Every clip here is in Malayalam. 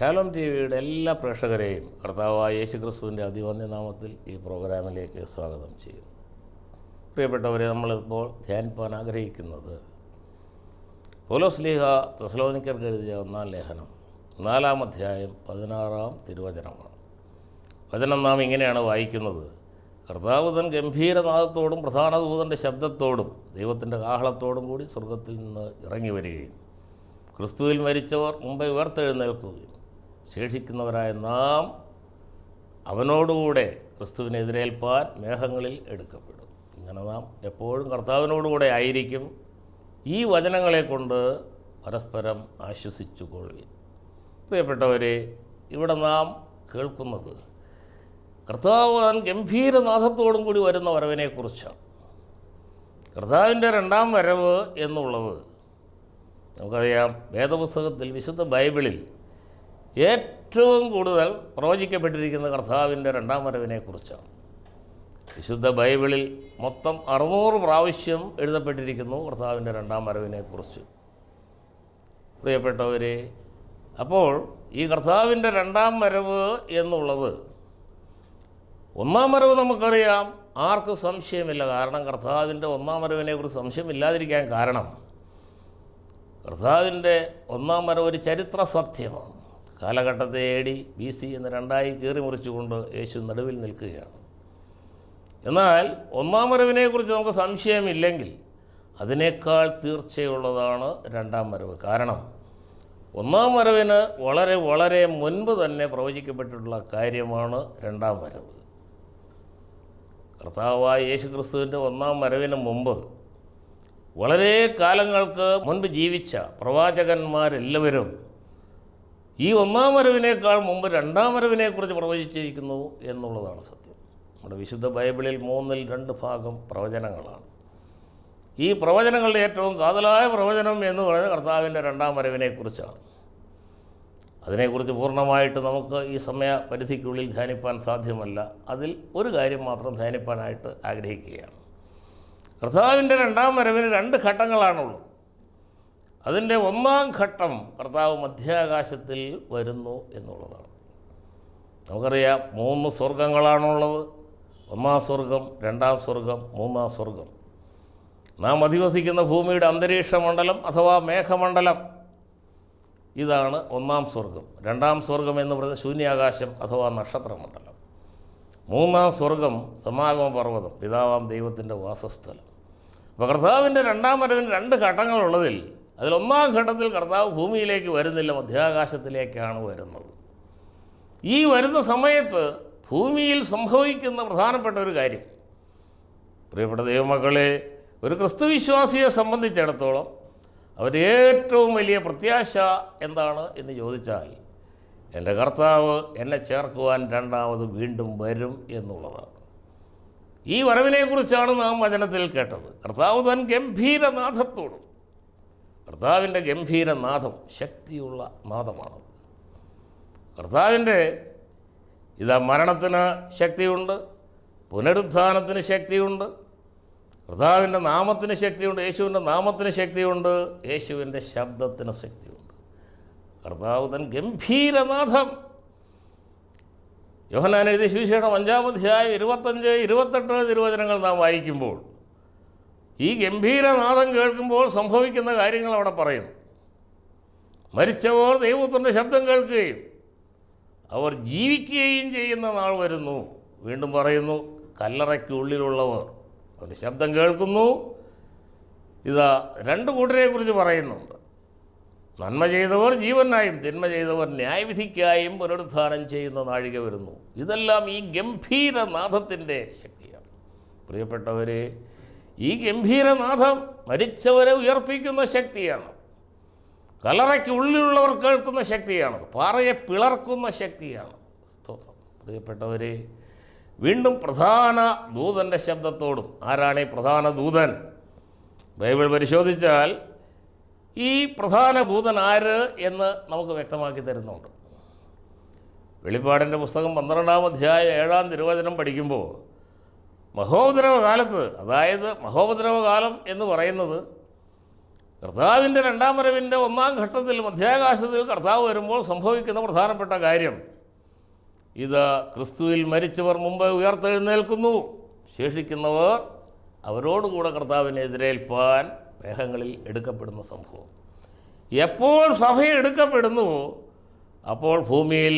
ശാലോം ടി വിയുടെ എല്ലാ പ്രേക്ഷകരെയും കർത്താവായ യേശു ക്രിസ്തുവിന്റെ അതിവന്യ നാമത്തിൽ ഈ പ്രോഗ്രാമിലേക്ക് സ്വാഗതം ചെയ്യും. പ്രിയപ്പെട്ടവരെ നമ്മളിപ്പോൾ ധ്യാനിപ്പാൻ ആഗ്രഹിക്കുന്നത് പോലോസ്ലീഹ തെസലോനിക്കർക്ക് എഴുതിയ ഒന്നാം ലേഖനം നാലാം അധ്യായം പതിനാറാം തിരുവചനമാണ്. വചനം നാം ഇങ്ങനെയാണ് വായിക്കുന്നത്. കർത്താവുതൻ ഗംഭീരനാഥത്തോടും ഗംഭീരനാദത്തോടും പ്രധാന ദൂതന്റെ ശബ്ദത്തോടും ദൈവത്തിന്റെ കാഹളത്തോടും കൂടി സ്വർഗത്തിൽ നിന്ന് ഇറങ്ങി വരികയും ക്രിസ്തുവിൽ മരിച്ചവർ മുമ്പേ ഉയർത്തെഴുന്നേൽക്കുകയും ശേഷിക്കുന്നവരായ നാം അവനോടുകൂടെ ക്രിസ്തുവിനെ എതിരേൽപ്പാൻ മേഘങ്ങളിൽ എടുക്കപ്പെടും. ഇങ്ങനെ നാം എപ്പോഴും കർത്താവിനോടുകൂടെ ആയിരിക്കും ഈ വചനങ്ങളെ കൊണ്ട് പരസ്പരം ആശ്വസിച്ചു കൊള്ളുവിൻ പ്രിയപ്പെട്ടവരെ ഇവിടെ നാം കേൾക്കുന്നത് കർത്താവ് താൻ ഗംഭീരനാഥത്തോടും കൂടി വരുന്ന വരവിനെക്കുറിച്ചാണ്. കർത്താവിന്റെ രണ്ടാം വരവ് എന്നുള്ളത് നമുക്കറിയാം വേദപുസ്തകത്തിൽ വിശുദ്ധ ബൈബിളിൽ ഏറ്റവും കൂടുതൽ പ്രവചിക്കപ്പെട്ടിരിക്കുന്ന കർത്താവിന്റെ രണ്ടാം വരവിനെക്കുറിച്ചാണ്. വിശുദ്ധ ബൈബിളിൽ മൊത്തം അറുന്നൂറ് പ്രാവശ്യം എഴുതപ്പെട്ടിരിക്കുന്നു കർത്താവിന്റെ രണ്ടാം വരവിനെക്കുറിച്ച്. പ്രിയപ്പെട്ടവരെ അപ്പോൾ ഈ കർത്താവിന്റെ രണ്ടാം വരവ് എന്നുള്ളത് ഒന്നാം വരവ് നമുക്കറിയാം. ആർക്കും സംശയമില്ല. കാരണം കർത്താവിന്റെ ഒന്നാം വരവിനെക്കുറിച്ച് സംശയമില്ലാതിരിക്കാൻ കാരണം കർത്താവിന്റെ ഒന്നാം വരവ് ഒരു ചരിത്ര സത്യമാണ് കാലഘട്ടത്തെ എ ഡി ബി സി എന്ന് രണ്ടായി കീറി മുറിച്ചുകൊണ്ട് യേശു നടുവിൽ നിൽക്കുകയാണ്. എന്നാൽ ഒന്നാം വരവിനെക്കുറിച്ച് നമുക്ക് സംശയമില്ലെങ്കിൽ അതിനേക്കാൾ തീർച്ചയുള്ളതാണ് രണ്ടാം വരവ്. കാരണം ഒന്നാം വരവിന് വളരെ വളരെ മുൻപ് തന്നെ പ്രവചിക്കപ്പെട്ടിട്ടുള്ള കാര്യമാണ് രണ്ടാം വരവ്. കർത്താവായ യേശു ക്രിസ്തുവിന്റെ ഒന്നാം വരവിന് മുമ്പ് വളരെ കാലങ്ങൾക്ക് മുൻപ് ജീവിച്ച പ്രവാചകന്മാരെല്ലാവരും ഈ ഒന്നാം വരവിനേക്കാൾ മുമ്പ് രണ്ടാം വരവിനെക്കുറിച്ച് പ്രവചിച്ചിരിക്കുന്നു എന്നുള്ളതാണ് സത്യം. നമ്മുടെ വിശുദ്ധ ബൈബിളിൽ മൂന്നിൽ രണ്ട് ഭാഗം പ്രവചനങ്ങളാണ്. ഈ പ്രവചനങ്ങളുടെ ഏറ്റവും കാതലായ പ്രവചനം എന്ന് പറയുന്നത് കർത്താവിന്റെ രണ്ടാം വരവിനെക്കുറിച്ചാണ്. അതിനെക്കുറിച്ച് പൂർണമായിട്ട് നമുക്ക് ഈ സമയ പരിധിക്കുള്ളിൽ ധ്യാനിപ്പാൻ സാധ്യമല്ല. അതിൽ ഒരു കാര്യം മാത്രം ധ്യാനിപ്പാനായിട്ട് ആഗ്രഹിക്കുകയാണ്. കർത്താവിന്റെ രണ്ടാം വരവിന് രണ്ട് ഘട്ടങ്ങളാണുള്ളൂ അതിന്റെ ഒന്നാം ഘട്ടം കർത്താവ് മധ്യാകാശത്തിൽ വരുന്നു എന്നുള്ളതാണ്. നമുക്കറിയാം മൂന്ന് സ്വർഗങ്ങളാണുള്ളത് ഒന്നാം സ്വർഗം രണ്ടാം സ്വർഗം മൂന്നാം സ്വർഗം നാം അധിവസിക്കുന്ന ഭൂമിയുടെ അന്തരീക്ഷ മണ്ഡലം അഥവാ മേഘമണ്ഡലം. ഇതാണ് ഒന്നാം സ്വർഗം രണ്ടാം സ്വർഗം എന്ന് പറയുന്നത് ശൂന്യാകാശം അഥവാ നക്ഷത്രമണ്ഡലം. മൂന്നാം സ്വർഗം സമാഗമ പർവതം പിതാവാം ദൈവത്തിന്റെ വാസസ്ഥലം. അപ്പോൾ കർത്താവിന്റെ രണ്ടാം വരവിന് രണ്ട് ഘട്ടങ്ങളുള്ളതിൽ അതിലൊന്നാം ഘട്ടത്തിൽ കർത്താവ് ഭൂമിയിലേക്ക് വരുന്നില്ല മധ്യാകാശത്തിലേക്കാണ് വരുന്നത്. ഈ വരുന്ന സമയത്ത് ഭൂമിയിൽ സംഭവിക്കുന്ന പ്രധാനപ്പെട്ട ഒരു കാര്യം പ്രിയപ്പെട്ട ദൈവമക്കളെ ഒരു ക്രിസ്തുവിശ്വാസിയെ സംബന്ധിച്ചിടത്തോളം അവരുടെ ഏറ്റവും വലിയ പ്രത്യാശ എന്താണ് എന്ന് ചോദിച്ചാൽ എന്റെ കർത്താവ് എന്നെ ചേർക്കുവാൻ രണ്ടാമത് വീണ്ടും വരും എന്നുള്ളതാണ്. ഈ വരവിനെക്കുറിച്ചാണ് നാം വചനത്തിൽ കേട്ടത്. കർത്താവ് തൻ ഗംഭീരനാഥത്തോടും കർത്താവിന്റെ ഗംഭീര നാഥം ശക്തിയുള്ള നാഥമാണത് കർത്താവിന്റെ ഇതാ മരണത്തിന് ശക്തിയുണ്ട് പുനരുത്ഥാനത്തിന് ശക്തിയുണ്ട് കർത്താവിന്റെ നാമത്തിന് ശക്തിയുണ്ട് യേശുവിന്റെ നാമത്തിന് ശക്തിയുണ്ട് യേശുവിന്റെ ശബ്ദത്തിന് ശക്തിയുണ്ട്. കർത്താവ് തൻ ഗംഭീരനാഥം യോഹനാൻ എഴുതിയ സുവിശേഷം അഞ്ചാം അധ്യായം ഇരുപത്തഞ്ച് ഇരുപത്തെട്ട് തിരുവചനങ്ങൾ നാം വായിക്കുമ്പോൾ ഈ ഗംഭീരനാഥം കേൾക്കുമ്പോൾ സംഭവിക്കുന്ന കാര്യങ്ങൾ അവിടെ പറയുന്നു മരിച്ചവർ ദൈവത്തിന്റെ ശബ്ദം കേൾക്കുകയും അവർ ജീവിക്കുകയും ചെയ്യുന്ന നാൾ വരുന്നു. വീണ്ടും പറയുന്നു കല്ലറയ്ക്കുള്ളിലുള്ളവർ. അവന്റെ ശബ്ദം കേൾക്കുന്നു. ഇതാ രണ്ട് കൂട്ടരെക്കുറിച്ച് പറയുന്നുണ്ട്. നന്മ ചെയ്തവർ ജീവനായും തിന്മ ചെയ്തവർ ന്യായവിധിക്കായും പുനരുദ്ധാനം ചെയ്യുന്ന നാഴിക വരുന്നു. ഇതെല്ലാം ഈ ഗംഭീരനാഥത്തിന്റെ ശക്തിയാണ്. പ്രിയപ്പെട്ടവരെ ഈ ഗംഭീരനാഥം മരിച്ചവരെ ഉയർപ്പിക്കുന്ന ശക്തിയാണ്. കലറയ്ക്ക് ഉള്ളിലുള്ളവർ കേൾക്കുന്ന ശക്തിയാണ്. പാറയെ പിളർക്കുന്ന ശക്തിയാണ്. സ്തോത്രം. പ്രിയപ്പെട്ടവരെ വീണ്ടും പ്രധാന ദൂതന്റെ ശബ്ദത്തോടും ആരാണ് ഈ പ്രധാന ദൂതൻ? ബൈബിൾ പരിശോധിച്ചാൽ ഈ പ്രധാന ദൂതൻ ആര് എന്ന് നമുക്ക് വ്യക്തമാക്കി തരുന്നുണ്ട്. വെളിപ്പാടിന്റെ പുസ്തകം പന്ത്രണ്ടാം അധ്യായം ഏഴാം തിരുവചനം പഠിക്കുമ്പോൾ മഹോപദ്രവ കാലത്ത് അതായത് മഹോപദ്രവകാലം എന്ന് പറയുന്നത് കർത്താവിന്റെ രണ്ടാം വരവിന്റെ ഒന്നാം ഘട്ടത്തിൽ മധ്യാകാശത്തിൽ കർത്താവ് വരുമ്പോൾ സംഭവിക്കുന്ന പ്രധാനപ്പെട്ട കാര്യം. ഇത് ക്രിസ്തുവിൽ മരിച്ചവർ മുമ്പ് ഉയർത്തെഴുന്നേൽക്കുന്നു. ശേഷിക്കുന്നവർ അവരോടുകൂടെ കർത്താവിനെ എതിരേൽപ്പാൻ മേഘങ്ങളിൽ എടുക്കപ്പെടുന്ന സംഭവം. എപ്പോൾ സഭ എടുക്കപ്പെടുന്നുവോ അപ്പോൾ ഭൂമിയിൽ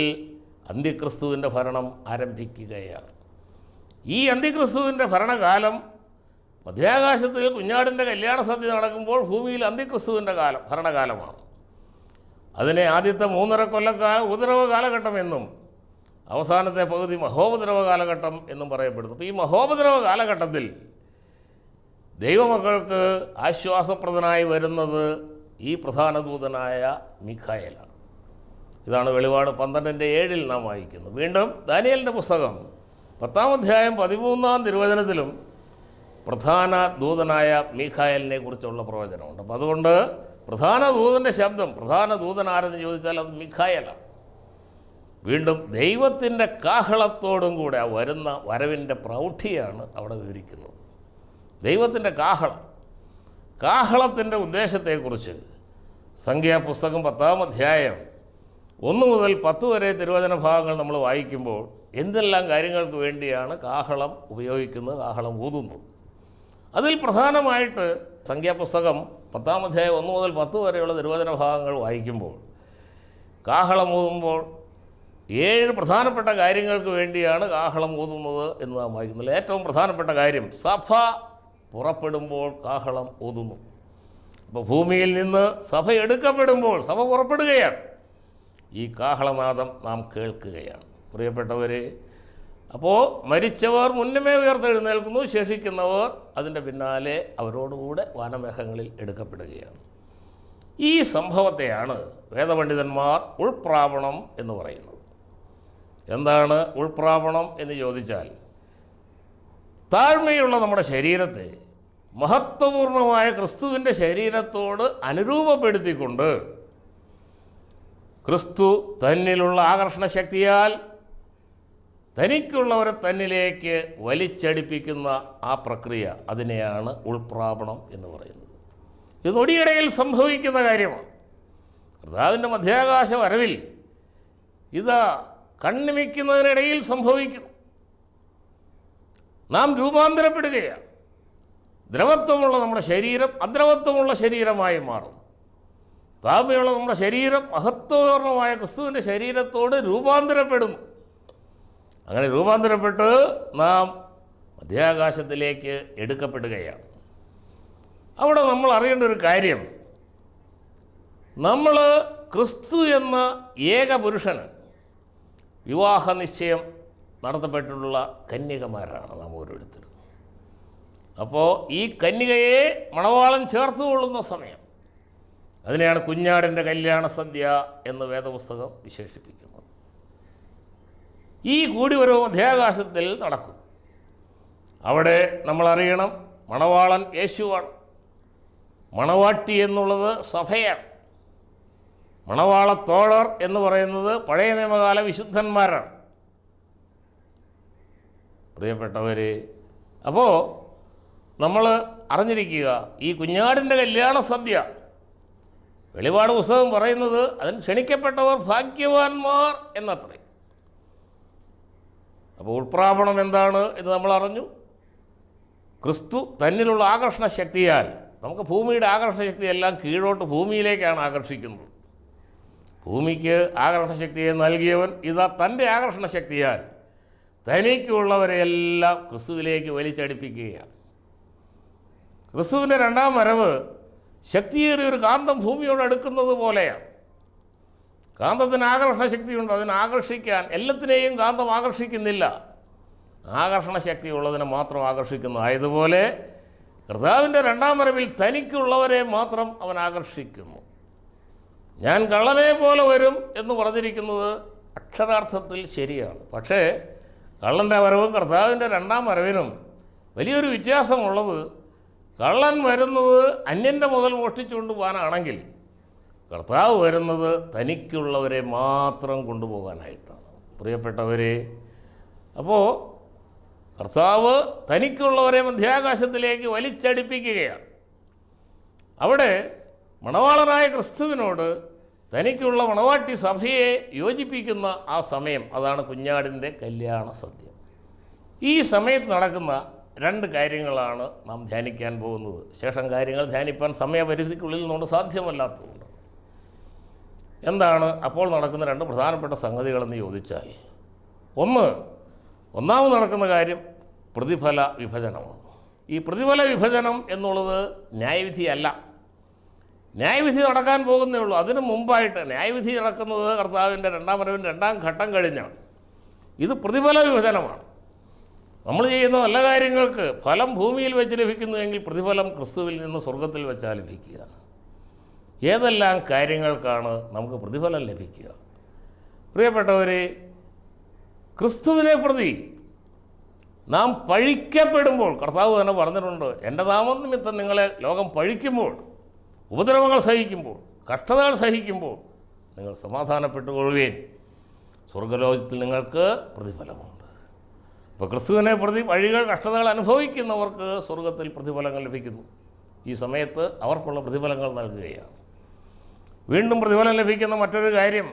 അന്ത്യക്രിസ്തുവിന്റെ ഭരണം ആരംഭിക്കുകയാണ്. ഈ അന്തിക്രിസ്തുവിന്റെ ഭരണകാലം മധ്യാകാശത്തിൽ കുഞ്ഞാടിന്റെ കല്യാണ സദ്യ നടക്കുമ്പോൾ ഭൂമിയിൽ അന്തിക്രിസ്തുവിന്റെ കാലം ഭരണകാലമാണ്. അതിനെ ആദ്യത്തെ മൂന്നര കൊല്ലക്കാല ഉപദ്രവ കാലഘട്ടം എന്നും അവസാനത്തെ പകുതി മഹോപദ്രവ കാലഘട്ടം എന്നും പറയപ്പെടുന്നു. അപ്പോൾ ഈ മഹോപദ്രവ കാലഘട്ടത്തിൽ ദൈവമക്കൾക്ക് ആശ്വാസപ്രദനായി വരുന്നത് ഈ പ്രധാന ദൂതനായ മിഖായലാണ്. ഇതാണ് വെളിപാട് പന്ത്രണ്ടിന്റെ ഏഴിൽ നാം വായിക്കുന്നത് വീണ്ടും ദാനിയലിന്റെ പുസ്തകം പത്താം അധ്യായം പതിമൂന്നാം തിരുവചനത്തിലും പ്രധാന ദൂതനായ മീഖായലിനെ കുറിച്ചുള്ള പ്രവചനമുണ്ട്. അപ്പോൾ അതുകൊണ്ട് പ്രധാന ദൂതന്റെ ശബ്ദം പ്രധാന ദൂതൻ ആരെന്ന് ചോദിച്ചാൽ അത് മിഖായലാണ്. വീണ്ടും ദൈവത്തിന്റെ കാഹളത്തോടും കൂടെ ആ വരുന്ന വരവിന്റെ പ്രൗഢിയാണ് അവിടെ വിവരിക്കുന്നത്. ദൈവത്തിന്റെ കാഹളം കാഹളത്തിന്റെ ഉദ്ദേശത്തെക്കുറിച്ച് സംഖ്യാപുസ്തകം പത്താം അധ്യായം ഒന്ന് മുതൽ പത്ത് വരെ തിരുവചന ഭാഗങ്ങൾ നമ്മൾ വായിക്കുമ്പോൾ എന്തെല്ലാം കാര്യങ്ങൾക്ക് വേണ്ടിയാണ് കാഹളം ഉപയോഗിക്കുന്നത് കാഹളം ഊതുന്നത്. അതിൽ പ്രധാനമായിട്ട് സംഖ്യാപുസ്തകം പത്താം അധ്യായം ഒന്ന് മുതൽ പത്ത് വരെയുള്ള തിരുവചന ഭാഗങ്ങൾ വായിക്കുമ്പോൾ കാഹളം ഊതുമ്പോൾ ഏഴ് പ്രധാനപ്പെട്ട കാര്യങ്ങൾക്ക് വേണ്ടിയാണ് കാഹളം ഊതുന്നത് എന്ന് നാം വായിക്കുന്നത് ഏറ്റവും പ്രധാനപ്പെട്ട കാര്യം സഭ പുറപ്പെടുമ്പോൾ കാഹളം ഊതുന്നു. അപ്പോൾ ഭൂമിയിൽ നിന്ന് സഭ എടുക്കപ്പെടുമ്പോൾ സഭ പുറപ്പെടുകയാണ്. ഈ കാഹളനാദം നാം കേൾക്കുകയാണ്. പ്രിയപ്പെട്ടവരെ അപ്പോൾ മരിച്ചവർ മുന്നമേ ഉയർത്തെഴുന്നേൽക്കുന്നു ശേഷിക്കുന്നവർ അതിന്റെ പിന്നാലെ അവരോടുകൂടെ വാനമേഘങ്ങളിൽ എടുക്കപ്പെടുകയാണ്. ഈ സംഭവത്തെയാണ് വേദപണ്ഡിതന്മാർ ഉൾപ്രാവണം എന്ന് പറയുന്നത്. എന്താണ് ഉൾപ്രാവണം എന്ന് ചോദിച്ചാൽ താഴ്മയുള്ള നമ്മുടെ ശരീരത്തെ മഹത്വപൂർണമായ ക്രിസ്തുവിന്റെ ശരീരത്തോട് അനുരൂപപ്പെടുത്തിക്കൊണ്ട് ക്രിസ്തു തന്നിലുള്ള ആകർഷണ ശക്തിയാൽ തനിക്കുള്ളവരെ തന്നിലേക്ക് വലിച്ചടിപ്പിക്കുന്ന ആ പ്രക്രിയ അതിനെയാണ് ഉൾപ്രാപണം എന്ന് പറയുന്നത്. ഇത് നൊടിയിടയിൽ സംഭവിക്കുന്ന കാര്യമാണ്. കർത്താവിന്റെ മധ്യാകാശ വരവിൽ ഇത് കണ്ണിമിക്കുന്നതിനിടയിൽ സംഭവിക്കുന്നു. നാം രൂപാന്തരപ്പെടുകയാണ്. ദ്രവത്വമുള്ള നമ്മുടെ ശരീരം അദ്രവത്വമുള്ള ശരീരമായി മാറും. താപയുള്ള നമ്മുടെ ശരീരം മഹത്വപൂർണമായ ക്രിസ്തുവിന്റെ ശരീരത്തോട് രൂപാന്തരപ്പെടുന്നു. അങ്ങനെ രൂപാന്തരപ്പെട്ട് നാം മധ്യാകാശത്തിലേക്ക് എടുക്കപ്പെടുകയാണ്. അവിടെ നമ്മൾ അറിയേണ്ട ഒരു കാര്യം നമ്മൾ ക്രിസ്തു എന്ന ഏക പുരുഷന് വിവാഹ നിശ്ചയം നടത്തപ്പെട്ടിട്ടുള്ള കന്യകമാരാണ് നാം ഓരോരുത്തരും. അപ്പോൾ ഈ കന്യകയെ മണവാളൻ ചേർത്ത് കൊള്ളുന്ന സമയം അതിനെയാണ് കുഞ്ഞാടിന്റെ കല്യാണ സദ്യ എന്ന് വേദപുസ്തകം വിശേഷിപ്പിക്കുന്നത്. ഈ കൂടിവരവ് മധ്യാകാശത്തിൽ നടക്കും അവിടെ നമ്മളറിയണം മണവാളൻ യേശുവാണ്. മണവാട്ടി എന്നുള്ളത് സഭയാണ്. മണവാളത്തോഴർ എന്ന് പറയുന്നത് പഴയ നിയമകാല വിശുദ്ധന്മാരാണ്. പ്രിയപ്പെട്ടവർ അപ്പോൾ നമ്മൾ അറിഞ്ഞിരിക്കുക ഈ കുഞ്ഞാടിന്റെ കല്യാണ സദ്യ വെളിപാട് പുസ്തകം പറയുന്നത് അതിന് ക്ഷണിക്കപ്പെട്ടവർ ഭാഗ്യവാന്മാർ എന്നത്രേ. അപ്പോൾ ഉൾപ്രാപണം എന്താണ് എന്ന് നമ്മൾ അറിഞ്ഞു. ക്രിസ്തു തന്നിലുള്ള ആകർഷണ ശക്തിയാൽ നമുക്ക് ഭൂമിയുടെ ആകർഷണ ശക്തിയെല്ലാം കീഴോട്ട് ഭൂമിയിലേക്കാണ് ആകർഷിക്കുന്നത്. ഭൂമിക്ക് ആകർഷണ ശക്തിയെ നൽകിയവൻ ഇതാ തന്റെ ആകർഷണ ശക്തിയാൽ തനിക്കുള്ളവരെയെല്ലാം ക്രിസ്തുവിലേക്ക് വലിച്ചടിപ്പിക്കുകയാണ്. ക്രിസ്തുവിന്റെ രണ്ടാം വരവ് ശക്തിയേറിയ ഒരു കാന്തം ഭൂമിയോട് അടുക്കുന്നത് പോലെയാണ്. കാന്തത്തിന് ആകർഷണ ശക്തിയുണ്ട് അതിനെ ആകർഷിക്കാൻ എല്ലാത്തിനെയും കാന്തം ആകർഷിക്കുന്നില്ല. ആകർഷണ ശക്തി ഉള്ളതിനെ മാത്രം ആകർഷിക്കുന്നു. ആയതുപോലെ കർത്താവിന്റെ രണ്ടാം വരവിൽ തനിക്കുള്ളവരെ മാത്രം അവൻ ആകർഷിക്കുന്നു. ഞാൻ കള്ളനെ പോലെ വരും എന്ന് പറഞ്ഞിരിക്കുന്നത് അക്ഷരാർത്ഥത്തിൽ ശരിയാണ്. പക്ഷേ കള്ളന്റെ വരവും കർത്താവിന്റെ രണ്ടാം വരവിനും വലിയൊരു വ്യത്യാസമുള്ളത് കള്ളൻ വരുന്നത് അന്യന്റെ മുതൽ മോഷ്ടിച്ചുകൊണ്ട് പോകാനാണെങ്കിൽ കർത്താവ് വരുന്നത് തനിക്കുള്ളവരെ മാത്രം കൊണ്ടുപോകാനായിട്ടാണ്. പ്രിയപ്പെട്ടവരെ അപ്പോൾ കർത്താവ് തനിക്കുള്ളവരെ മധ്യാകാശത്തിലേക്ക് വലിച്ചടിപ്പിക്കുകയാണ്. അവിടെ മണവാളനായ ക്രിസ്തുവിനോട് തനിക്കുള്ള മണവാട്ടി സഭയെ യോജിപ്പിക്കുന്ന ആ സമയം അതാണ് കുഞ്ഞാടിന്റെ കല്യാണ സദ്യ. ഈ സമയത്ത് നടക്കുന്ന രണ്ട് കാര്യങ്ങളാണ് നാം ധ്യാനിക്കാൻ പോകുന്നത്. ശേഷം കാര്യങ്ങൾ ധ്യാനിപ്പാൻ സമയപരിധിക്കുള്ളിൽ നിന്നുകൊണ്ട് സാധ്യമല്ലാത്തതുകൊണ്ട്. എന്താണ് അപ്പോൾ നടക്കുന്ന രണ്ട് പ്രധാനപ്പെട്ട സംഗതികളെന്ന് ചോദിച്ചാൽ ഒന്ന് ഒന്നാമത് നടക്കുന്ന കാര്യം പ്രതിഫല വിഭജനമാണ്. ഈ പ്രതിഫല വിഭജനം എന്നുള്ളത് ന്യായവിധിയല്ല ന്യായവിധി നടക്കാൻ പോകുന്നേ ഉള്ളൂ. അതിനു മുമ്പായിട്ട് ന്യായവിധി നടക്കുന്നത് കർത്താവിന്റെ രണ്ടാം വരവിന്റെ രണ്ടാം ഘട്ടം കഴിഞ്ഞാണ്. ഇത് പ്രതിഫല വിഭജനമാണ്. നമ്മൾ ചെയ്യുന്ന നല്ല കാര്യങ്ങൾക്ക് ഫലം ഭൂമിയിൽ വെച്ച് ലഭിക്കുന്നുവെങ്കിൽ പ്രതിഫലം ക്രിസ്തുവിൽ നിന്ന് സ്വർഗത്തിൽ വെച്ചാൽ ലഭിക്കുക ഏതെല്ലാം കാര്യങ്ങൾക്കാണ് നമുക്ക് പ്രതിഫലം ലഭിക്കുക? പ്രിയപ്പെട്ടവരെ ക്രിസ്തുവിനെ പ്രതി നാം പഴിക്കപ്പെടുമ്പോൾ കർത്താവ് തന്നെ പറഞ്ഞിട്ടുണ്ട് എന്റെ നാമനിമിത്തം നിങ്ങളെ ലോകം പഴിക്കുമ്പോൾ ഉപദ്രവങ്ങൾ സഹിക്കുമ്പോൾ കഷ്ടതകൾ സഹിക്കുമ്പോൾ നിങ്ങൾ സമാധാനപ്പെട്ടുകൊള്ളുകയും സ്വർഗലോകത്തിൽ നിങ്ങൾക്ക് പ്രതിഫലമുണ്ട്. അപ്പോൾ ക്രിസ്തുവിനെ പ്രതി വഴികൾ കഷ്ടതകൾ അനുഭവിക്കുന്നവർക്ക് സ്വർഗത്തിൽ പ്രതിഫലങ്ങൾ ലഭിക്കുന്നു. ഈ സമയത്ത് അവർക്കുള്ള പ്രതിഫലങ്ങൾ നൽകുകയാണ്. വീണ്ടും പ്രതിഫലം ലഭിക്കുന്ന മറ്റൊരു കാര്യം.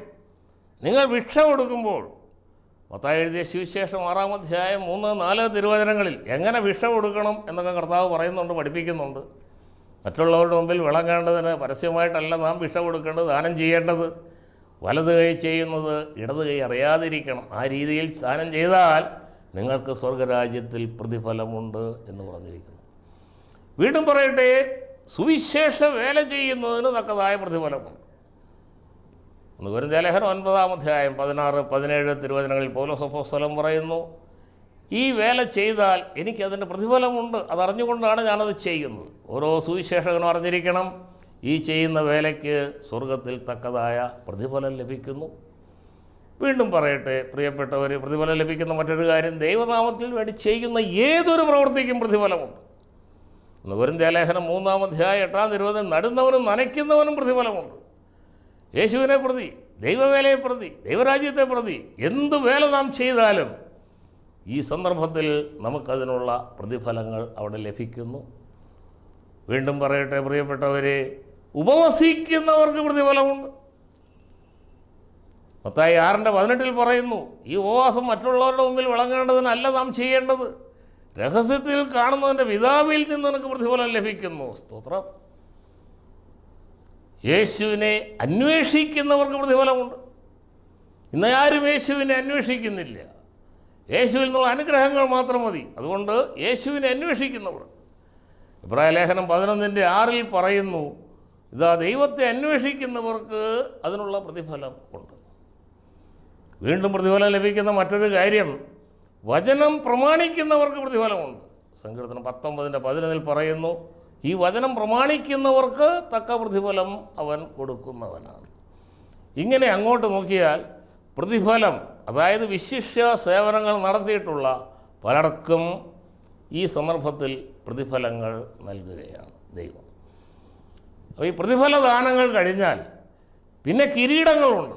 നിങ്ങൾ ഭിക്ഷ കൊടുക്കുമ്പോൾ മത്തായി എഴുതിയ സുവിശേഷം ആറാം അധ്യായം മൂന്ന് നാല് തിരുവചനങ്ങളിൽ എങ്ങനെ ഭിക്ഷ കൊടുക്കണം എന്നൊക്കെ കർത്താവ് പറയുന്നുണ്ട് പഠിപ്പിക്കുന്നുണ്ട്. മറ്റുള്ളവരുടെ മുമ്പിൽ വിളങ്ങേണ്ടതിന് പരസ്യമായിട്ടല്ല നാം ഭിക്ഷ കൊടുക്കേണ്ടത് ദാനം ചെയ്യേണ്ടത്. വലത് കൈ ചെയ്യുന്നത് ഇടത് കൈ അറിയാതിരിക്കണം. ആ രീതിയിൽ ദാനം ചെയ്താൽ നിങ്ങൾക്ക് സ്വർഗരാജ്യത്തിൽ പ്രതിഫലമുണ്ട് എന്ന് പറഞ്ഞിരിക്കുന്നു. വീണ്ടും പറയട്ടെ സുവിശേഷ വേല ചെയ്യുന്നതിന് തക്കതായ പ്രതിഫലമുണ്ട് ഒന്ന് വരും ലേഖനം ഒൻപതാം അധ്യായം പതിനാറ് പതിനേഴ് തിരുവചനങ്ങളിൽ പൗലോസഫോസ്തലം പറയുന്നു ഈ വേല ചെയ്താൽ എനിക്കതിന്റെ പ്രതിഫലമുണ്ട്. അതറിഞ്ഞുകൊണ്ടാണ് ഞാനത് ചെയ്യുന്നത്. ഓരോ സുവിശേഷകനും അറിഞ്ഞിരിക്കണം. ഈ ചെയ്യുന്ന വേലയ്ക്ക് സ്വർഗത്തിൽ തക്കതായ പ്രതിഫലം ലഭിക്കുന്നു. വീണ്ടും പറയട്ടെ പ്രിയപ്പെട്ടവർ പ്രതിഫലം ലഭിക്കുന്ന മറ്റൊരു കാര്യം ദൈവനാമത്തിൽ വേണ്ടി ചെയ്യുന്ന ഏതൊരു പ്രവൃത്തിക്കും പ്രതിഫലമുണ്ട്. ഒന്ന് ലേഖനം മൂന്നാം അധ്യായം എട്ടാം തിരുവചനം. നടുന്നവനും നനയ്ക്കുന്നവനും പ്രതിഫലമുണ്ട്. യേശുവിനെ പ്രതി ദൈവവേലയെ പ്രതി ദൈവരാജ്യത്തെ പ്രതി എന്ത് വേല നാം ചെയ്താലും ഈ സന്ദർഭത്തിൽ നമുക്കതിനുള്ള പ്രതിഫലങ്ങൾ അവിടെ ലഭിക്കുന്നു. വീണ്ടും പറയട്ടെ പ്രിയപ്പെട്ടവരെ ഉപവസിക്കുന്നവർക്ക് പ്രതിഫലമുണ്ട്. മത്തായി ആറിന്റെ പതിനെട്ടിൽ പറയുന്നു ഈ ഉപവാസം മറ്റുള്ളവരുടെ മുമ്പിൽ വിളങ്ങേണ്ടതിനല്ല നാം ചെയ്യേണ്ടത്. രഹസ്യത്തിൽ കാണുന്നതിന്റെ പിതാവിൽ നിന്ന് നിനക്ക് പ്രതിഫലം ലഭിക്കുന്നു. സ്തോത്രം. യേശുവിനെ അന്വേഷിക്കുന്നവർക്ക് പ്രതിഫലമുണ്ട്. ഇന്ന് ആരും യേശുവിനെ അന്വേഷിക്കുന്നില്ല. യേശുവിൽ നിന്നുള്ള അനുഗ്രഹങ്ങൾ മാത്രം മതി. അതുകൊണ്ട് യേശുവിനെ അന്വേഷിക്കുന്നവർ. ഇബ്രാഹിം ലേഖനം പതിനൊന്നിന്റെ ആറിൽ പറയുന്നു ഇതാ ദൈവത്തെ അന്വേഷിക്കുന്നവർക്ക് അതിനുള്ള പ്രതിഫലം ഉണ്ട്. വീണ്ടും പ്രതിഫലം ലഭിക്കുന്ന മറ്റൊരു കാര്യം വചനം പ്രമാണിക്കുന്നവർക്ക് പ്രതിഫലമുണ്ട്. സങ്കീർത്തനം പത്തൊമ്പതിന്റെ പതിനൊന്നിൽ പറയുന്നു ഈ വചനം പ്രമാണിക്കുന്നവർക്ക് തക്ക പ്രതിഫലം അവൻ കൊടുക്കുന്നവനാണ്. ഇങ്ങനെ അങ്ങോട്ട് നോക്കിയാൽ പ്രതിഫലം അതായത് വിശിഷ്യ സേവനങ്ങൾ നടത്തിയിട്ടുള്ള പലർക്കും ഈ സന്ദർഭത്തിൽ പ്രതിഫലങ്ങൾ നൽകുകയാണ് ദൈവം. അപ്പോൾ ഈ പ്രതിഫല ദാനങ്ങൾ കഴിഞ്ഞാൽ പിന്നെ കിരീടങ്ങളുണ്ട്.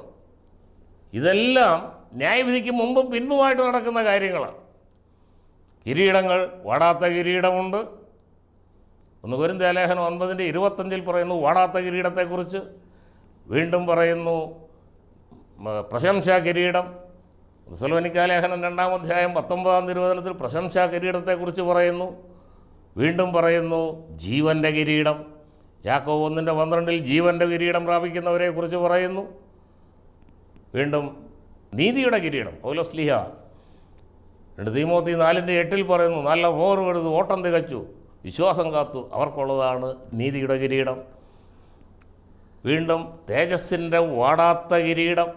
ഇതെല്ലാം ന്യായവിധിക്ക് മുമ്പും പിൻപുമായിട്ട് നടക്കുന്ന കാര്യങ്ങളാണ് കിരീടങ്ങൾ വാടാത്ത കിരീടമുണ്ട്. ഒന്ന് കുരുന്ത ലേഖനം ഒൻപതിന്റെ ഇരുപത്തഞ്ചിൽ പറയുന്നു വാടാത്ത കിരീടത്തെക്കുറിച്ച്. വീണ്ടും പറയുന്നു പ്രശംസാ കിരീടം. മുസൽവനിക്ക ലേഖനം രണ്ടാം അധ്യായം പത്തൊമ്പതാം തിരുവചനത്തിൽ പ്രശംസാ കിരീടത്തെക്കുറിച്ച് പറയുന്നു. വീണ്ടും പറയുന്നു ജീവന്റെ കിരീടം. യാക്കോ ഒന്നിന്റെ പന്ത്രണ്ടിൽ ജീവന്റെ കിരീടം പ്രാപിക്കുന്നവരെക്കുറിച്ച് പറയുന്നു. വീണ്ടും നീതിയുടെ കിരീടം. പൗലോസ്ലിഹ രണ്ട് തീമോത്തി നാലിന്റെ എട്ടിൽ പറയുന്നു നല്ല പോർവെടുത്ത് ഓട്ടം തികച്ചു. വിശ്വാസം കാത്തു. അവർക്കുള്ളതാണ് നീതിയുടെ കിരീടം. വീണ്ടും തേജസ്സിന്റെ വാടാത്ത കിരീടം.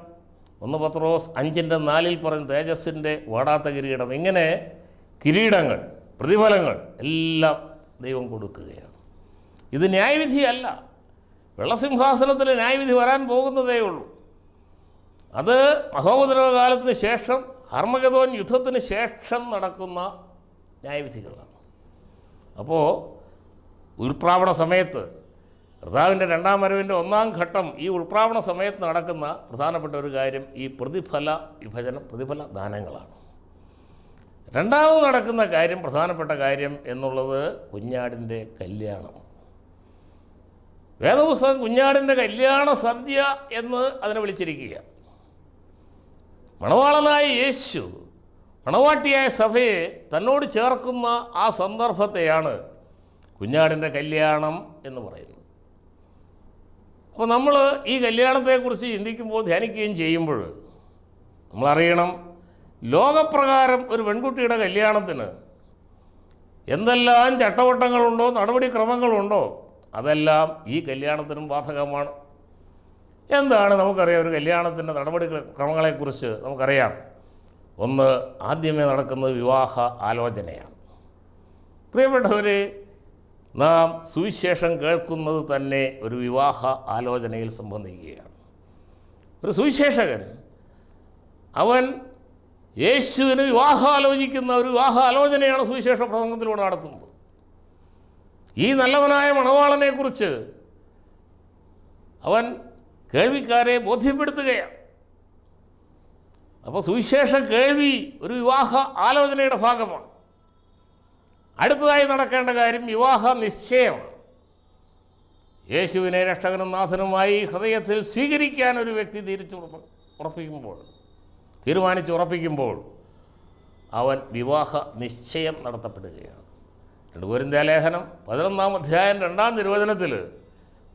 ഒന്ന് പത്രോസ് അഞ്ചിന്റെ നാലിൽ പറയുന്നു തേജസ്സിന്റെ വാടാത്ത കിരീടം. ഇങ്ങനെ കിരീടങ്ങൾ പ്രതിഫലങ്ങൾ എല്ലാം ദൈവം കൊടുക്കുകയാണ്. ഇത് ന്യായവിധിയല്ല. വെള്ളസിംഹാസനത്തിൽ ന്യായവിധി വരാൻ പോകുന്നതേ ഉള്ളൂ. അത് മഹോപദ്രവകാലത്തിന് ശേഷം ഹർമ്മഗതോൻ യുദ്ധത്തിന് ശേഷം നടക്കുന്ന ന്യായവിധികളാണ്. അപ്പോൾ ഉൾപ്രാവണ സമയത്ത് കർത്താവിന്റെ രണ്ടാം വരവിന്റെ ഒന്നാം ഘട്ടം ഈ ഉൾപ്രാവണ സമയത്ത് നടക്കുന്ന പ്രധാനപ്പെട്ട ഒരു കാര്യം ഈ പ്രതിഫല വിഭജനം പ്രതിഫല ദാനങ്ങളാണ്. രണ്ടാമത് നടക്കുന്ന കാര്യം പ്രധാനപ്പെട്ട കാര്യം എന്നുള്ളത് കുഞ്ഞാടിന്റെ കല്യാണം. വേദപുസ്തകം കുഞ്ഞാടിന്റെ കല്യാണ സദ്യ എന്ന് അതിനെ വിളിച്ചിരിക്കുക മണവാളനായ യേശു മണവാട്ടിയായ സഭയെ തന്നോട് ചേർക്കുന്ന ആ സന്ദർഭത്തെയാണ് കുഞ്ഞാടിന്റെ കല്യാണം എന്ന് പറയുന്നത്. അപ്പോൾ നമ്മൾ ഈ കല്യാണത്തെക്കുറിച്ച് ചിന്തിക്കുമ്പോൾ ധ്യാനിക്കുകയും ചെയ്യുമ്പോൾ നമ്മളറിയണം ലോകപ്രകാരം ഒരു പെൺകുട്ടിയുടെ കല്യാണത്തിന് എന്തെല്ലാം ചട്ടവട്ടങ്ങളുണ്ടോ നടപടിക്രമങ്ങളുണ്ടോ അതെല്ലാം ഈ കല്യാണത്തിനും ബാധകമാണ്. എന്താണ് നമുക്കറിയാം ഒരു കല്യാണത്തിന്റെ നടപടി ക്രമങ്ങളെക്കുറിച്ച് നമുക്കറിയാം. ഒന്ന് ആദ്യമേ നടക്കുന്നത് വിവാഹ ആലോചനയാണ്. പ്രിയപ്പെട്ടവരെ നാം സുവിശേഷം കേൾക്കുന്നത് തന്നെ ഒരു വിവാഹ ആലോചനയിൽ സംബന്ധിക്കുകയാണ്. ഒരു സുവിശേഷകൻ അവൻ യേശുവിന് വിവാഹം ആലോചിക്കുന്ന ഒരു വിവാഹ ആലോചനയാണ് സുവിശേഷ പ്രസംഗത്തിലൂടെ നടത്തുന്നത്. ഈ നല്ലവനായ മണവാളനെക്കുറിച്ച് അവൻ കേൾവിക്കാരെ ബോധ്യപ്പെടുത്തുകയാണ്. അപ്പോൾ സുവിശേഷ കേൾവി ഒരു വിവാഹ ആലോചനയുടെ ഭാഗമാണ്. അടുത്തതായി നടക്കേണ്ട കാര്യം വിവാഹ നിശ്ചയമാണ്. യേശുവിനെ രക്ഷകനും നാഥനുമായി ഹൃദയത്തിൽ സ്വീകരിക്കാൻ ഒരു വ്യക്തി തിരിച്ചു ഉറപ്പിക്കുമ്പോൾ തീരുമാനിച്ച് ഉറപ്പിക്കുമ്പോൾ അവൻ വിവാഹ നിശ്ചയം നടത്തപ്പെടുകയാണ്. രണ്ട് കോരിന്ത്യ ലേഖനം പതിനൊന്നാം അധ്യായം രണ്ടാം നിർവചനത്തിൽ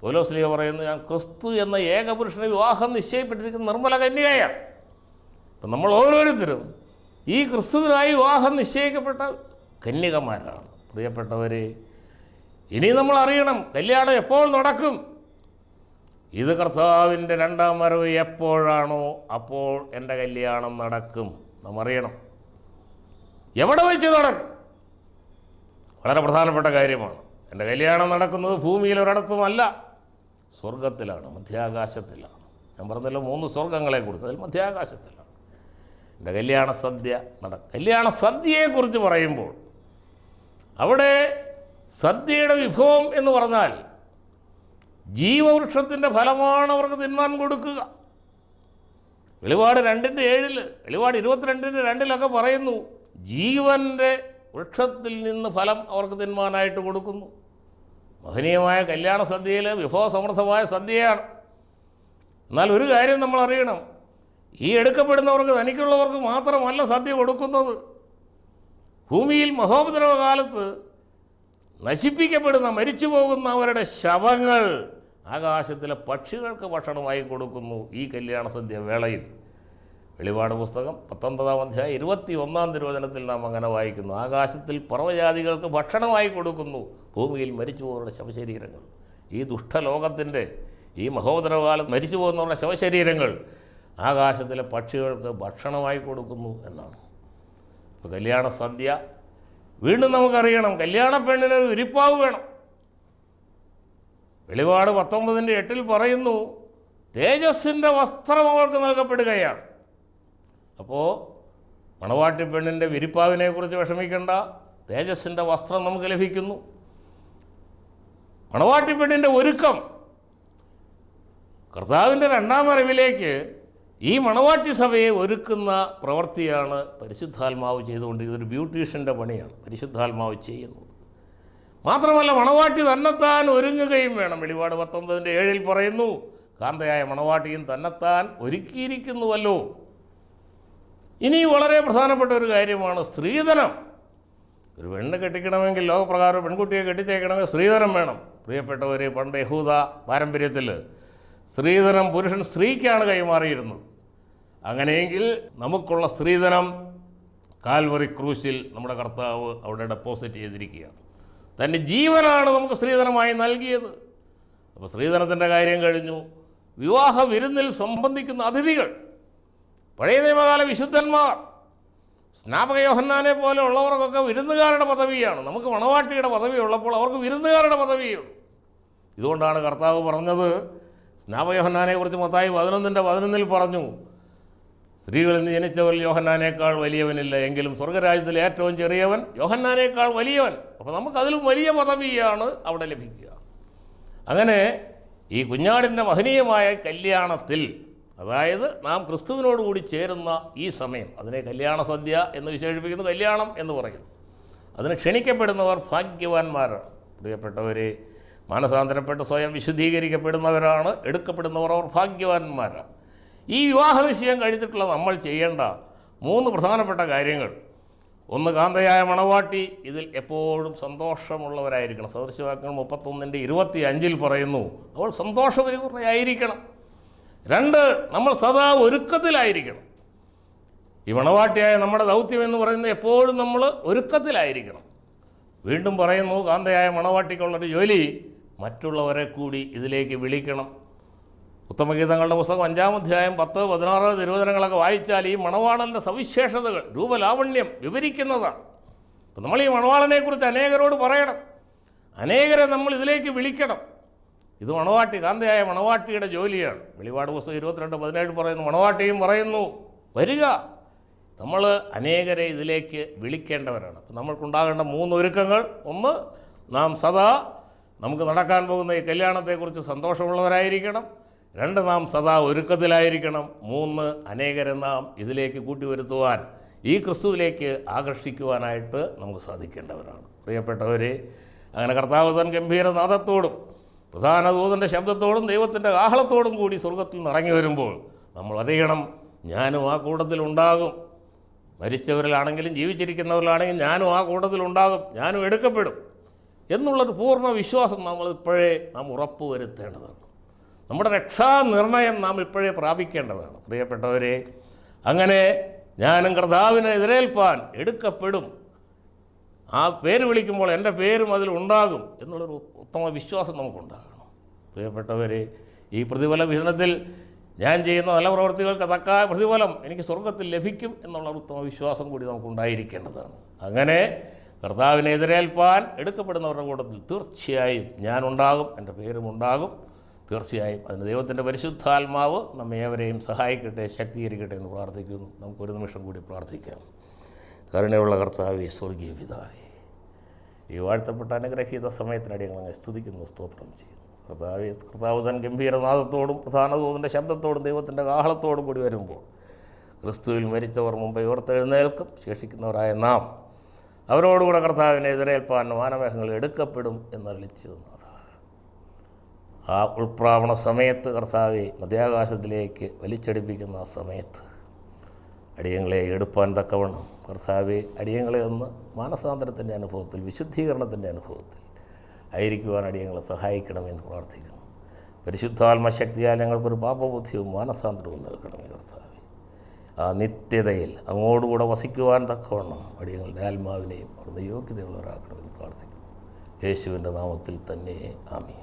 പോലോസ്ലിയ പറയുന്നു ഞാൻ ക്രിസ്തു എന്ന ഏകപുരുഷന് വിവാഹം നിശ്ചയിപ്പെട്ടിരിക്കുന്ന നിർമ്മല കന്യകയാണ്. അപ്പം നമ്മൾ ഓരോരുത്തരും ഈ ക്രിസ്തുവിനായി വിവാഹം നിശ്ചയിക്കപ്പെട്ട കന്യകമാരാണ്. പ്രിയപ്പെട്ടവരെ ഇനി നമ്മൾ അറിയണം കല്യാണം എപ്പോൾ നടക്കും. ഇത് കർത്താവിന്റെ രണ്ടാം വരവ് എപ്പോഴാണോ അപ്പോൾ എന്റെ കല്യാണം നടക്കും. നാം അറിയണം എവിടെ വെച്ച് നടക്കും. വളരെ പ്രധാനപ്പെട്ട കാര്യമാണ്. എന്റെ കല്യാണം നടക്കുന്നത് ഭൂമിയിൽ ഒരിടത്തുമല്ല. സ്വർഗത്തിലാണ് മധ്യാകാശത്തിലാണ്. ഞാൻ പറഞ്ഞല്ലോ മൂന്ന് സ്വർഗങ്ങളെക്കുറിച്ച് അതിൽ മധ്യാകാശത്തിലാണ്. എന്റെ കല്യാണ സദ്യ നട കല്യാണ സദ്യയെക്കുറിച്ച് പറയുമ്പോൾ അവിടെ സദ്യയുടെ വിഭവം എന്ന് പറഞ്ഞാൽ ജീവവൃക്ഷത്തിന്റെ ഫലമാണ് അവർക്ക് തിന്മാൻ കൊടുക്കുക. വെളിപാട് രണ്ടിന്റെ ഏഴിൽ വെളിപാട് ഇരുപത്തിരണ്ടിന്റെ രണ്ടിലൊക്കെ പറയുന്നു ജീവന്റെ വൃക്ഷത്തിൽ നിന്ന് ഫലം അവർക്ക് തിന്മാനായിട്ട് കൊടുക്കുന്നു. മഹനീയമായ കല്യാണ സദ്യയിൽ വിഭവസമൃദ്ധമായ സദ്യയാണ് എന്നാൽ ഒരു കാര്യം നമ്മൾ അറിയണം. ഈ എടുക്കപ്പെടുന്നവർക്ക് തനിക്കുള്ളവർക്ക് മാത്രമല്ല സദ്യ കൊടുക്കുന്നത്. ഭൂമിയിൽ മഹോപദ്രവ കാലത്ത് നശിപ്പിക്കപ്പെടുന്ന മരിച്ചു പോകുന്നവരുടെ ശവങ്ങൾ ആകാശത്തിലെ പക്ഷികൾക്ക് ഭക്ഷണമായി കൊടുക്കുന്നു ഈ കല്യാണ സദ്യ വേളയിൽ. വെളിപാട് പുസ്തകം പത്തൊമ്പതാം അധ്യായം ഇരുപത്തി ഒന്നാം തിരുവചനത്തിൽ നാം അങ്ങനെ വായിക്കുന്നു. ആകാശത്തിൽ പർവജാതികൾക്ക് ഭക്ഷണമായി കൊടുക്കുന്നു. ഭൂമിയിൽ മരിച്ചു പോകുന്നവരുടെ ശവശരീരങ്ങൾ. ഈ ദുഷ്ടലോകത്തിന്റെ ഈ മഹോദരകാലം മരിച്ചു പോകുന്നവരുടെ ശവശരീരങ്ങൾ ആകാശത്തിലെ പക്ഷികൾക്ക് ഭക്ഷണമായി കൊടുക്കുന്നു എന്നാണ്. ഇപ്പോൾ കല്യാണ സദ്യ. വീണ്ടും നമുക്കറിയണം കല്യാണ പെണ്ണിന് ഒരു വിരിപ്പാവ് വേണം. വെളിപാട് പത്തൊമ്പതിന്റെ എട്ടിൽ പറയുന്നു തേജസ്സിന്റെ വസ്ത്രം അവൾക്ക് നൽകപ്പെടുകയാണ്. അപ്പോൾ മണവാട്ടി പെണ്ണിന്റെ വിരിപ്പാവിനെക്കുറിച്ച് വിഷമിക്കേണ്ട. തേജസ്സിന്റെ വസ്ത്രം നമുക്ക് ലഭിക്കുന്നു. മണവാട്ടി പെണ്ണിന്റെ ഒരുക്കം കർത്താവിന്റെ രണ്ടാം വരവിലേക്ക് ഈ മണവാട്ടി സഭയെ ഒരുക്കുന്ന പ്രവൃത്തിയാണ് പരിശുദ്ധാത്മാവ് ചെയ്തുകൊണ്ട് ഇതൊരു ബ്യൂട്ടീഷ്യന്റെ പണിയാണ് പരിശുദ്ധാത്മാവ് ചെയ്യുന്നത്. മാത്രമല്ല മണവാട്ടി തന്നെത്താൻ ഒരുങ്ങുകയും വേണം. വെളിപാട് പത്തൊമ്പതിന്റെ ഏഴിൽ പറയുന്നു കാന്തയായ മണവാട്ടിയും തന്നെത്താൻ ഒരുക്കിയിരിക്കുന്നുവല്ലോ. ഇനി വളരെ പ്രധാനപ്പെട്ട ഒരു കാര്യമാണ് സ്ത്രീധനം. ഒരു പെണ്ണ് കെട്ടിക്കണമെങ്കിൽ ലോകപ്രകാരം പെൺകുട്ടിയെ കെട്ടിച്ചേക്കണമെങ്കിൽ സ്ത്രീധനം വേണം. പ്രിയപ്പെട്ടവർ പണ്ട് യഹൂദ പാരമ്പര്യത്തിൽ സ്ത്രീധനം പുരുഷൻ സ്ത്രീക്കാണ് കൈമാറിയിരുന്നത്. അങ്ങനെയെങ്കിൽ നമുക്കുള്ള സ്ത്രീധനം കാൽവറി ക്രൂശിൽ നമ്മുടെ കർത്താവ് അവിടെ ഡെപ്പോസിറ്റ് ചെയ്തിരിക്കുകയാണ്. തന്റെ ജീവനാണ് നമുക്ക് സ്ത്രീധനമായി നൽകിയത്. അപ്പോൾ സ്ത്രീധനത്തിന്റെ കാര്യം കഴിഞ്ഞു. വിവാഹ വിരുന്നിൽ സംബന്ധിക്കുന്ന അതിഥികൾ പഴയ നിയമകാല വിശുദ്ധന്മാർ സ്നാപക യോഹന്നാനെ പോലെ ഉള്ളവർക്കൊക്കെ വിരുന്നുകാരുടെ പദവിയാണ്. നമുക്ക് മണവാട്ടിയുടെ പദവി ഉള്ളപ്പോൾ അവർക്ക് വിരുന്നുകാരുടെ പദവിയുള്ളൂ ഇതുകൊണ്ടാണ് കർത്താവ് പറഞ്ഞത് സ്നാപയോഹന്നാനെ കുറിച്ച് മൊത്തമായി പതിനൊന്നിന്റെ പതിനൊന്നിൽ പറഞ്ഞു സ്ത്രീകളിൽ നിന്ന് ജനിച്ചവരിൽ യോഹന്നാനേക്കാൾ വലിയവനില്ല എങ്കിലും സ്വർഗരാജ്യത്തിൽ ഏറ്റവും ചെറിയവൻ യോഹന്നാനേക്കാൾ വലിയവൻ. അപ്പോൾ നമുക്കതിലും വലിയ പദവിയാണ് അവിടെ ലഭിക്കുക. അങ്ങനെ ഈ കുഞ്ഞാടിന്റെ മഹനീയമായ കല്യാണത്തിൽ അതായത് നാം ക്രിസ്തുവിനോടുകൂടി ചേരുന്ന ഈ സമയം അതിനെ കല്യാണ സദ്യ എന്ന് വിശേഷിപ്പിക്കുന്നു കല്യാണം എന്ന് പറയുന്നു. അതിന് ക്ഷണിക്കപ്പെടുന്നവർ ഭാഗ്യവാന്മാരാണ്. പ്രിയപ്പെട്ടവരെ മാനസാന്തരപ്പെട്ട് സ്വയം വിശുദ്ധീകരിക്കപ്പെടുന്നവരാണ് എടുക്കപ്പെടുന്നവർ അവർ ഭാഗ്യവാന്മാരാണ്. ഈ വിവാഹ നിശ്ചയം കഴിഞ്ഞിട്ടുള്ള നമ്മൾ ചെയ്യേണ്ട മൂന്ന് പ്രധാനപ്പെട്ട കാര്യങ്ങൾ. ഒന്ന് കാന്തയായ മണവാട്ടി ഇതിൽ എപ്പോഴും സന്തോഷമുള്ളവരായിരിക്കണം. സദൃശവാക്യങ്ങൾ മുപ്പത്തൊന്നിന്റെ ഇരുപത്തി അഞ്ചിൽ പറയുന്നു അവൾ സന്തോഷപരിപൂർണയായിരിക്കണം. രണ്ട് നമ്മൾ സദാ ഒരുക്കത്തിലായിരിക്കണം. ഈ മണവാട്ടിയായ നമ്മുടെ ദൗത്യം എന്ന് പറയുന്നത് എപ്പോഴും നമ്മൾ ഒരുക്കത്തിലായിരിക്കണം. വീണ്ടും പറയുന്നു കാന്തയായ മണവാട്ടിക്കുള്ളൊരു ജോലി മറ്റുള്ളവരെ കൂടി ഇതിലേക്ക് വിളിക്കണം. ഉത്തമഗീതങ്ങളുടെ പുസ്തകം അഞ്ചാം അധ്യായം പത്ത് പതിനാറ് തിരുവചനങ്ങളൊക്കെ വായിച്ചാൽ ഈ മണവാളന്റെ സവിശേഷതകൾ രൂപലാവണ്യം വിവരിക്കുന്നതാണ്. അപ്പം നമ്മൾ ഈ മണവാളനെക്കുറിച്ച് അനേകരോട് പറയണം. അനേകരെ നമ്മൾ ഇതിലേക്ക് വിളിക്കണം. ഇത് മണവാട്ടി കാന്തയായ മണവാട്ടിയുടെ ജോലിയാണ്. വെളിപാട് പുസ്തകം ഇരുപത്തിരണ്ട് പതിനേഴ് പറയുന്നു മണവാട്ടിയും പറയുന്നു. വരിക. നമ്മൾ അനേകരെ ഇതിലേക്ക് വിളിക്കേണ്ടവരാണ്. അപ്പം നമ്മൾക്കുണ്ടാകേണ്ട മൂന്ന് ഒരുക്കങ്ങൾ. ഒന്ന് നാം സദാ നമുക്ക് നടക്കാൻ പോകുന്ന ഈ കല്യാണത്തെക്കുറിച്ച് സന്തോഷമുള്ളവരായിരിക്കണം. രണ്ട് നാം സദാ ഒരുക്കത്തിലായിരിക്കണം. മൂന്ന് അനേകരെ നാം ഇതിലേക്ക് കൂട്ടി വരുത്തുവാൻ ഈ ക്രിസ്തുവിലേക്ക് ആകർഷിക്കുവാനായിട്ട് നമുക്ക് സാധിക്കേണ്ടവരാണ്. പ്രിയപ്പെട്ടവരെ അങ്ങനെ കർത്താവ് തൻ ഗംഭീരനാഥത്തോടും പ്രധാന ദൂതന്റെ ശബ്ദത്തോടും ദൈവത്തിന്റെ ആഹളത്തോടും കൂടി സ്വർഗത്തിൽ നിന്ന് ഇറങ്ങി വരുമ്പോൾ നമ്മൾ അറിയണം ഞാനും ആ കൂട്ടത്തിലുണ്ടാകും മരിച്ചവരിലാണെങ്കിലും ജീവിച്ചിരിക്കുന്നവരിലാണെങ്കിലും ഞാനും ആ കൂട്ടത്തിലുണ്ടാകും ഞാനും എടുക്കപ്പെടും എന്നുള്ളൊരു പൂർണ വിശ്വാസം നമ്മൾ ഇപ്പോഴേ നാം ഉറപ്പ് വരുത്തേണ്ടതാണ്. നമ്മുടെ രക്ഷാനിർണയം നാം ഇപ്പോഴേ പ്രാപിക്കേണ്ടതാണ്. പ്രിയപ്പെട്ടവരെ അങ്ങനെ ഞാനും കർത്താവിനെ എതിരേൽപ്പാൻ എടുക്കപ്പെടും. ആ പേര് വിളിക്കുമ്പോൾ എന്റെ പേരും അതിൽ ഉണ്ടാകും എന്നുള്ളൊരു ഉത്തമ വിശ്വാസം നമുക്കുണ്ടാകണം. പ്രിയപ്പെട്ടവരെ ഈ പ്രതിഫല വിഹിതത്തിൽ ഞാൻ ചെയ്യുന്ന നല്ല പ്രവർത്തികൾക്ക് തക്കായ പ്രതിഫലം എനിക്ക് സ്വർഗത്തിൽ ലഭിക്കും എന്നുള്ള ഉത്തമ വിശ്വാസം കൂടി നമുക്കുണ്ടായിരിക്കേണ്ടതാണ്. അങ്ങനെ കർത്താവിനെ എതിരേൽപ്പാൻ എടുക്കപ്പെടുന്നവരുടെ കൂട്ടത്തിൽ തീർച്ചയായും ഞാനുണ്ടാകും എന്റെ പേരും ഉണ്ടാകും. തീർച്ചയായും അതിന് ദൈവത്തിന്റെ പരിശുദ്ധാത്മാവ് നമ്മെ ഏവരെയും സഹായിക്കട്ടെ ശക്തീകരിക്കട്ടെ എന്ന് പ്രാർത്ഥിക്കുന്നു. നമുക്കൊരു നിമിഷം കൂടി പ്രാർത്ഥിക്കാം. കരുണയുള്ള കർത്താവെ സ്വർഗീയ പിതാവേ ഈ വാഴ്ത്തപ്പെട്ട അനുഗ്രഹീത സമയത്തിനടി ഞങ്ങൾ സ്തുതിക്കുന്നു സ്തോത്രം ചെയ്യുന്നു. കർത്താവ് കർത്താവ് തൻ ഗംഭീരനാഥത്തോടും പ്രധാന ദൂതന്റെ ശബ്ദത്തോടും ദൈവത്തിന്റെ കാഹളത്തോടും കൂടി വരുമ്പോൾ ക്രിസ്തുവിൽ മരിച്ചവർ മുമ്പേ ഓർത്തെഴുന്നേൽക്കും. ശേഷിക്കുന്നവരായ നാം അവരോടുകൂടെ കർത്താവിനെ എതിരേൽപ്പാൻ വാനമേഘങ്ങൾ എടുക്കപ്പെടും നാഥ. ആ ഉൾപ്രാവണ സമയത്ത് കർത്താവെ മധ്യാകാശത്തിലേക്ക് വലിച്ചടിപ്പിക്കുന്ന ആ സമയത്ത് അടിയങ്ങളെ എടുപ്പാൻ തക്കവണ്ണം. കർത്താവെ അടിയങ്ങളെ ഒന്ന് മാനസാന്തരത്തിന്റെ അനുഭവത്തിൽ വിശുദ്ധീകരണത്തിന്റെ അനുഭവത്തിൽ ആയിരിക്കുവാൻ അടിയങ്ങളെ സഹായിക്കണമെന്ന് പ്രാർത്ഥിക്കുന്നു. പരിശുദ്ധാത്മ ശക്തിയാൽ ഞങ്ങൾക്കൊരു പാപബുദ്ധിയും മാനസാന്തരവും നൽകണമേ കർത്താവെ. ആ നിത്യതയിൽ അങ്ങോടുകൂടെ വസിക്കുവാൻ തക്കവണ്ണം അടിയങ്ങളുടെ ആത്മാവിനെയും അവിടുന്ന് യോഗ്യതയുള്ളവരാക്കണമെന്ന് പ്രാർത്ഥിക്കുന്നു. യേശുവിന്റെ നാമത്തിൽ തന്നെ ആമീൻ.